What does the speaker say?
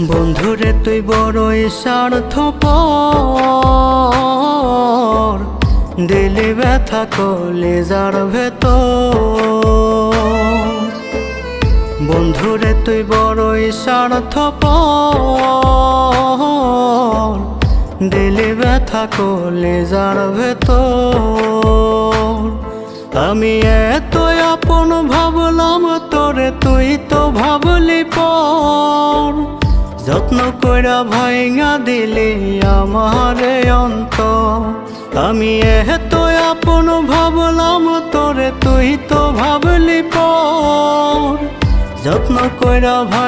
বন্ধুরে, তুই বড়ই স্বার্থপ দিলি ব্যথা কলেজার ভেতর। বন্ধুরে, তুই বড়ই স্বার্থপ দিলি ব্যথা কলেজার ভেতর। আমি এত আপন, ভাবলাম তোরে তুই তো ভাবলি পর। যত্ন কইরা ভাইঙা দিলি আমার অন্ত। আমি এত আপন ভাবলাম, তোরে তুই তো ভাবলি পর। যত্ন কইরা ভাই